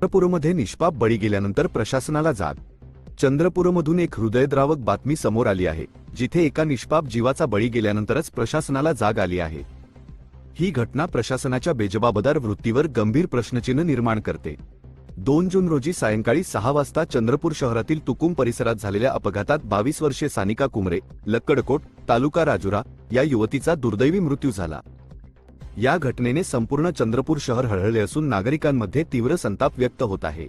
चंद्रपूरमध्ये निष्पाप बळी गेल्यानंतर प्रशासनाला जाग. चंद्रपूरमधून एक हृदयद्रावक बातमी समोर आली आहे जिथे एका निष्पाप जीवाचा बळी गेल्यानंतरच प्रशासनाला जाग आली आहे. ही घटना प्रशासनाच्या बेजबाबदार वृत्तीवर गंभीर प्रश्नचिन्ह निर्माण करते. दोन जून रोजी सायंकाळी सहा वाजता चंद्रपूर शहरातील तुकुम परिसरात झालेल्या अपघातात बावीस वर्षीय सानिका कुमरे लक्कडकोट तालुका राजुरा या युवतीचा दुर्दैवी मृत्यू झाला. या घटनेने संपूर्ण चंद्रपूर शहर हळहळले असून नागरिकांमध्ये तीव्र संताप व्यक्त होत आहे.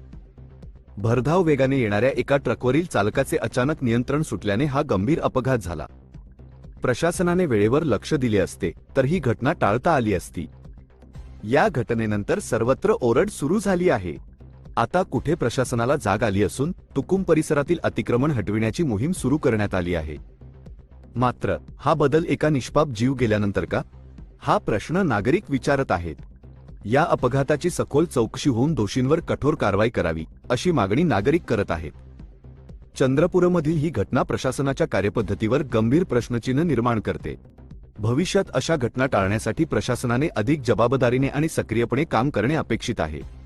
भरधाव वेगाने येणाऱ्या एका ट्रकवरील चालकाचे अचानक नियंत्रण सुटल्याने हा गंभीर अपघात झाला. प्रशासनाने वेळेवर लक्ष दिले असते तर ही घटना टाळता आली असती. या घटनेनंतर सर्वत्र ओरड सुरू झाली आहे. आता कुठे प्रशासनाला जाग आली असून तुकुम परिसरातील अतिक्रमण हटविण्याची मोहीम सुरू करण्यात आली आहे. मात्र हा बदल एका निष्पाप जीव गेल्यानंतर का? हा प्रश्न नागरिक विचारत आहेत. या अपघाताची सखोल चौकशी होऊन दोषींवर कठोर कारवाई करावी अशी मागणी नागरिक करत आहेत. चंद्रपूरमधील ही घटना प्रशासनाच्या कार्यपद्धतीवर गंभीर प्रश्नचिन्ह निर्माण करते. भविष्यात अशा घटना टाळण्यासाठी प्रशासनाने अधिक जबाबदारीने आणि सक्रियपणे काम करणे अपेक्षित आहे.